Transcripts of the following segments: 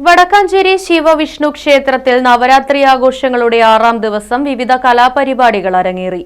Vadakkanchery Shivavishnu ക്ഷേത്രത്തിൽ നവരാത്രി ആഘോഷങ്ങളുടെ ആറാം ദിവസം വിവിധ കലാപരിപാടികൾ അരങ്ങേറി.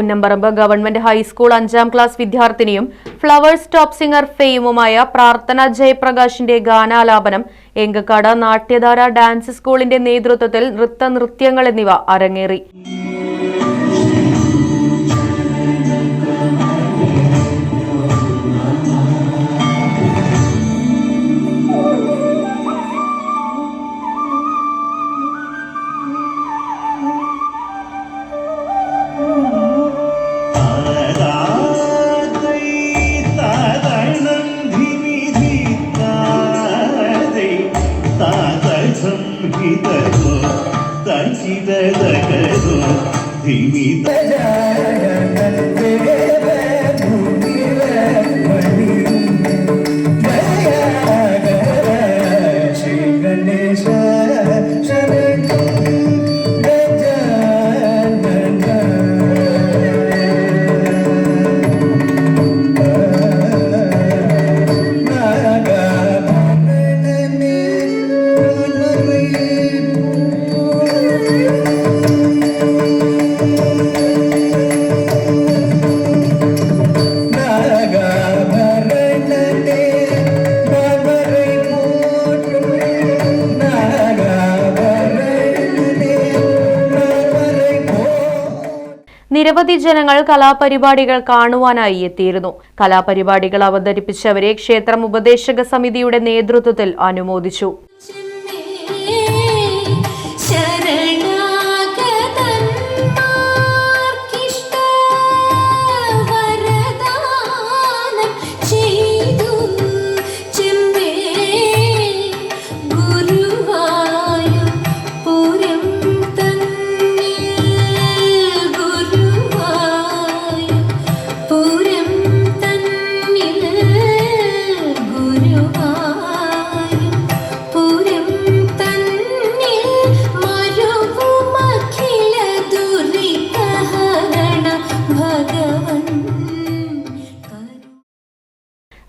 പുന്നമ്പറമ്പ് ഗവൺമെന്റ് ഹൈസ്കൂൾ അഞ്ചാം ക്ലാസ് വിദ്യാർത്ഥിനിയും ഫ്ലവേഴ്സ് ടോപ്പ് സിംഗർ ഫെയിമുമായ പ്രാർത്ഥന ജയപ്രകാശിന്റെ ഗാനാലാപനം എങ്കക്കാട് നാട്യധാര ഡാൻസ് സ്കൂളിന്റെ നേതൃത്വത്തിൽ നൃത്ത നൃത്യങ്ങൾ എന്നിവ അരങ്ങേറി. గదగను ధీమి നിരവധി ജനങ്ങൾ കലാപരിപാടികൾ കാണുവാനായി എത്തിയിരുന്നു. കലാപരിപാടികൾ അവതരിപ്പിച്ചവരെ ക്ഷേത്രം ഉപദേശക സമിതിയുടെ നേതൃത്വത്തിൽ അനുമോദിച്ചു.